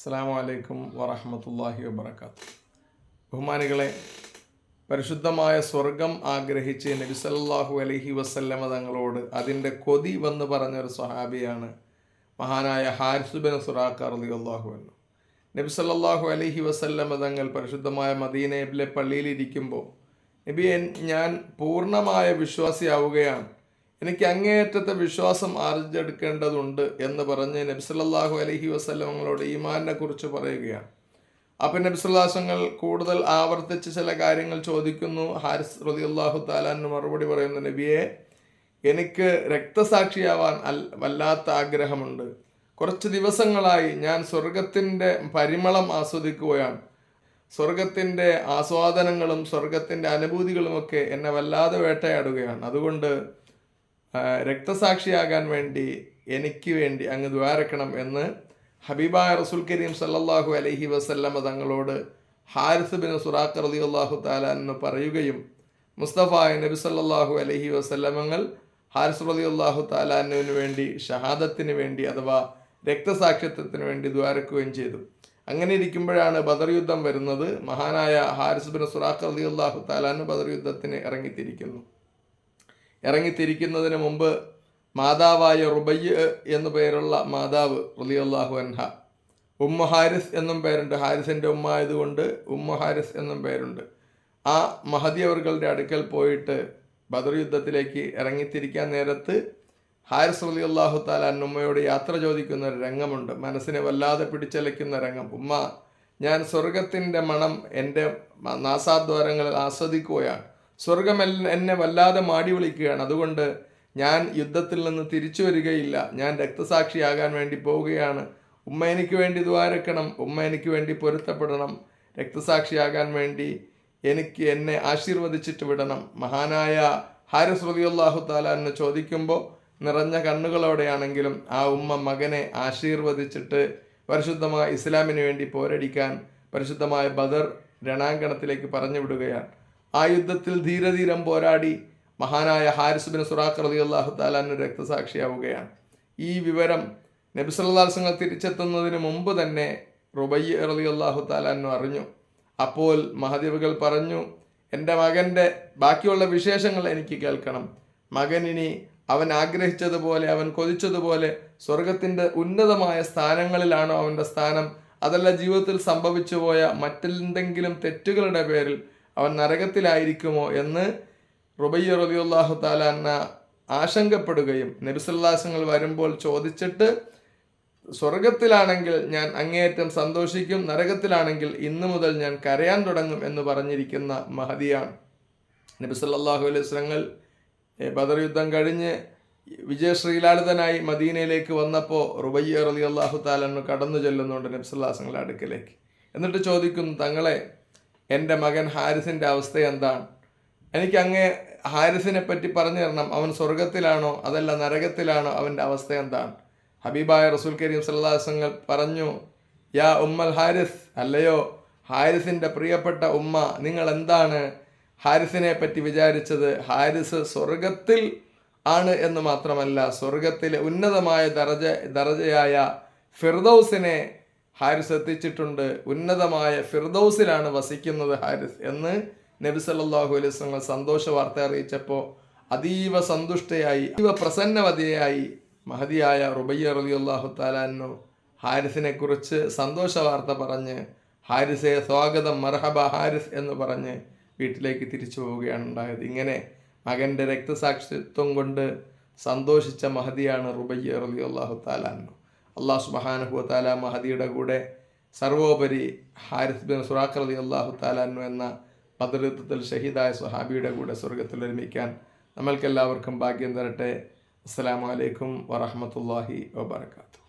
അസ്സാം വലൈക്കും വറഹമത്തല്ലാഹി വബർക്കാത്തു ബഹുമാനികളെ പരിശുദ്ധമായ സ്വർഗം ആഗ്രഹിച്ച് നബിസല്ലാഹു അലഹി വസല്ലമ തങ്ങളോട് അതിന്റെ കൊതി വന്ന് പറഞ്ഞൊരു സ്വഹാബിയാണ് മഹാനായ ഹാരിസ് ബിൻ സുറാഖ് റളിയല്ലാഹു അൻഹു. നബി സല്ലല്ലാഹു അലൈഹി വസല്ലമ തങ്ങൾ പരിശുദ്ധമായ മദീനയിലെ പള്ളിയിലിരിക്കുമ്പോൾ നബി ഞാൻ പൂർണമായ വിശ്വാസിയാവുകയാണ്. എനിക്ക് അങ്ങേയറ്റത്തെ വിശ്വാസം ആർജിച്ചെടുക്കേണ്ടതുണ്ട് എന്ന് പറഞ്ഞ് നബി അലഹി വസ്ലമങ്ങളോട് ഈമാനെ കുറിച്ച് പറയുകയാണ്. അപ്പം നബി സല്ലാസങ്ങൾ കൂടുതൽ ആവർത്തിച്ച് ചില കാര്യങ്ങൾ ചോദിക്കുന്നു. ഹാരിസ് റളിയല്ലാഹു താലാന്ന് മറുപടി പറയുന്നു നബിയെ എനിക്ക് രക്തസാക്ഷിയാവാൻ അൽ വല്ലാത്ത ആഗ്രഹമുണ്ട്. കുറച്ച് ദിവസങ്ങളായി ഞാൻ സ്വർഗത്തിന്റെ പരിമളം ആസ്വദിക്കുകയാണ്. സ്വർഗത്തിന്റെ ആസ്വാദനങ്ങളും സ്വർഗത്തിന്റെ അനുഭൂതികളുമൊക്കെ എന്നെ വല്ലാതെ വേട്ടയാടുകയാണ്. അതുകൊണ്ട് രക്തസാക്ഷിയാകാൻ വേണ്ടി എനിക്ക് വേണ്ടി അങ്ങ് ദ്വാരക്കണം എന്ന് ഹബീബായ റസുൽ കരീം സല്ലാഹു അലഹി വസല്ലമ തങ്ങളോട് ഹാരിസ് ബിൻ സുറാഖ് റളിയല്ലാഹു താലാന്ന് പറയുകയും മുസ്തഫ നബി സല്ലാഹു അലഹി വസല്ലമങ്ങൾ ഹാരിസ് റളിയല്ലാഹു താലാനുവിന് വേണ്ടി ഷഹാദത്തിന് വേണ്ടി അഥവാ രക്തസാക്ഷിത്വത്തിന് വേണ്ടി ദ്വാരക്കുകയും ചെയ്തു. അങ്ങനെ ഇരിക്കുമ്പോഴാണ് ബദർ യുദ്ധം വരുന്നത്. മഹാനായ ഹാരിസ് ബിൻ സുറാഖ് റളിയല്ലാഹു താലാന് ബദർ യുദ്ധത്തിന് ഇറങ്ങിത്തിരിക്കുന്നു. ഇറങ്ങിത്തിരിക്കുന്നതിന് മുമ്പ് മാതാവായ റുബയ്യ എന്നു പേരുള്ള മാതാവ് റളിയല്ലാഹു അൻഹ. ഉമ്മ ഹാരിസ് എന്നും പേരുണ്ട്. ഹാരിസിന്റെ ഉമ്മ ആയതുകൊണ്ട് ഉമ്മ ഹാരിസ് എന്നും പേരുണ്ട്. ആ മഹദി അവർകളുടെ അടുക്കൽ പോയിട്ട് ബദർ യുദ്ധത്തിലേക്ക് ഇറങ്ങിത്തിരിക്കാൻ നേരത്ത് ഹാരിസ് റലി അള്ളാഹു താലാൻ ഉമ്മയോട് യാത്ര ചോദിക്കുന്ന ഒരു രംഗമുണ്ട്. മനസ്സിനെ വല്ലാതെ പിടിച്ചലയ്ക്കുന്ന രംഗം. ഉമ്മ ഞാൻ സ്വർഗത്തിന്റെ മണം എന്റെ നാസാദ്വാരങ്ങളിൽ ആസ്വദിക്കുകയാണ്. സ്വർഗം എന്നെ വല്ലാതെ മാടി വിളിക്കുകയാണ്. അതുകൊണ്ട് ഞാൻ യുദ്ധത്തിൽ നിന്ന് തിരിച്ചു വരികയില്ല. ഞാൻ രക്തസാക്ഷിയാകാൻ വേണ്ടി പോവുകയാണ്. ഉമ്മ എനിക്ക് വേണ്ടി ദ്വാരക്കണം ഉമ്മ എനിക്ക് വേണ്ടി പൊരുത്തപ്പെടണം. രക്തസാക്ഷിയാകാൻ വേണ്ടി എനിക്ക് എന്നെ ആശീർവദിച്ചിട്ട് വിടണം. മഹാനായ ഹാരിസ് താല താലാന്ന് ചോദിക്കുമ്പോൾ നിറഞ്ഞ കണ്ണുകളോടെയാണെങ്കിലും ആ ഉമ്മ മകനെ ആശീർവദിച്ചിട്ട് പരിശുദ്ധമായ ഇസ്ലാമിന് വേണ്ടി പോരടിക്കാൻ പരിശുദ്ധമായ ബദർ രണാങ്കണത്തിലേക്ക് പറഞ്ഞു വിടുകയാണ്. ആ യുദ്ധത്തിൽ ധീരധീരം പോരാടി മഹാനായ ഹാരിസുബിൻ സുറാഖ് സുറാഖ് റളിയല്ലാഹു താലാന് രക്തസാക്ഷിയാവുകയാണ്. ഈ വിവരം നബി സല്ലാസങ്ങൾ തിരിച്ചെത്തുന്നതിന് മുമ്പ് തന്നെ റുബയ്യ റളിയല്ലാഹു താലാനു അറിഞ്ഞു. അപ്പോൾ മഹദീവുകൾ പറഞ്ഞു എന്റെ മകന്റെ ബാക്കിയുള്ള വിശേഷങ്ങൾ എനിക്ക് കേൾക്കണം. മകൻ ഇനി അവൻ ആഗ്രഹിച്ചതുപോലെ അവൻ കൊതിച്ചതുപോലെ സ്വർഗത്തിന്റെ ഉന്നതമായ സ്ഥാനങ്ങളിലാണോ അവന്റെ സ്ഥാനം? അതല്ല ജീവിതത്തിൽ സംഭവിച്ചു പോയ മറ്റെന്തെങ്കിലും തെറ്റുകളുടെ പേരിൽ അവൻ നരകത്തിലായിരിക്കുമോ എന്ന് റുബയ്യ റബിയുല്ലാഹു താലാന്ന ആശങ്കപ്പെടുകയും നബിസല്ലാസങ്ങൾ വരുമ്പോൾ ചോദിച്ചിട്ട് സ്വർഗത്തിലാണെങ്കിൽ ഞാൻ അങ്ങേയറ്റം സന്തോഷിക്കും നരകത്തിലാണെങ്കിൽ ഇന്നു മുതൽ ഞാൻ കരയാൻ തുടങ്ങും എന്ന് പറഞ്ഞിരിക്കുന്ന മഹതിയാണ്. നബിസല്ലാഹു അലൈഹി വസല്ലങ്ങൾ ബദർ യുദ്ധം കഴിഞ്ഞ് വിജയശ്രീലാളിതനായി മദീനയിലേക്ക് വന്നപ്പോൾ റുബയ്യ റലി അള്ളാഹു താലന്ന് കടന്നു ചെല്ലുന്നുണ്ട് നബ്സല്ലാസങ്ങളുടെ അടുക്കലേക്ക്. എന്നിട്ട് ചോദിക്കുന്നു തങ്ങളെ എന്റെ മകൻ ഹാരിസിന്റെ അവസ്ഥ എന്താണ്? എനിക്ക് അങ്ങേ ഹാരിസിനെ പറ്റി പറഞ്ഞു തരണം. അവൻ സ്വർഗത്തിലാണോ അതല്ല നരകത്തിലാണോ? അവന്റെ അവസ്ഥ എന്താണ്? ഹബീബായ റസൂൽ കരീം സല്ലാസങ്ങൾ പറഞ്ഞു യാ ഉമ്മൽ ഹാരിസ്. അല്ലയോ? ഹാരിസിന്റെ പ്രിയപ്പെട്ട ഉമ്മ നിങ്ങൾ എന്താണ് ഹാരിസിനെ പറ്റി വിചാരിച്ചത്? ഹാരിസ് സ്വർഗത്തിൽ ആണ് എന്ന് മാത്രമല്ല സ്വർഗത്തിലെ ഉന്നതമായ ദർജ ദർജയായ ഫിർദൌസിനെ ഹാരിസ് എത്തിച്ചിട്ടുണ്ട് ഉന്നതമായ ഫിർദൌസിലാണ് വസിക്കുന്നത് ഹാരിസ് എന്ന് നബി സല്ലാഹു അലൈഹി വസല്ലം സന്തോഷ വാർത്ത അറിയിച്ചപ്പോൾ അതീവ സന്തുഷ്ടയായി അതീവ പ്രസന്നവതിയായി മഹതിയായ റുബയ്യ റളിയല്ലാഹു താലാനു ഹാരിസിനെ കുറിച്ച് സന്തോഷ വാർത്ത പറഞ്ഞ് ഹാരിസെ സ്വാഗതം മർഹബ ഹാരിസ് എന്ന് പറഞ്ഞ് വീട്ടിലേക്ക് തിരിച്ചു പോവുകയാണ് ഉണ്ടായത്. ഇങ്ങനെ മകന്റെ രക്തസാക്ഷിത്വം കൊണ്ട് സന്തോഷിച്ച മഹതിയാണ് റുബയ്യ റളിയല്ലാഹു താലാന്നു അള്ളാഹു സുബ്ഹാനഹു താല മഹദിയുടെ കൂടെ സർവോപരി ഹാരിസ് ബിൻ സുറാഖ് അലി അള്ളാഹു താലാനു എന്ന പദൃത്വത്തിൽ ഷഹീദായ സുഹാബിയുടെ കൂടെ സ്വർഗത്തിൽ ഒരുമിക്കാൻ നമ്മൾക്കെല്ലാവർക്കും ഭാഗ്യം തരട്ടെ. അസ്സലാമു അലൈക്കും വറഹ്മത്തുള്ളാഹി വബർക്കാത്തു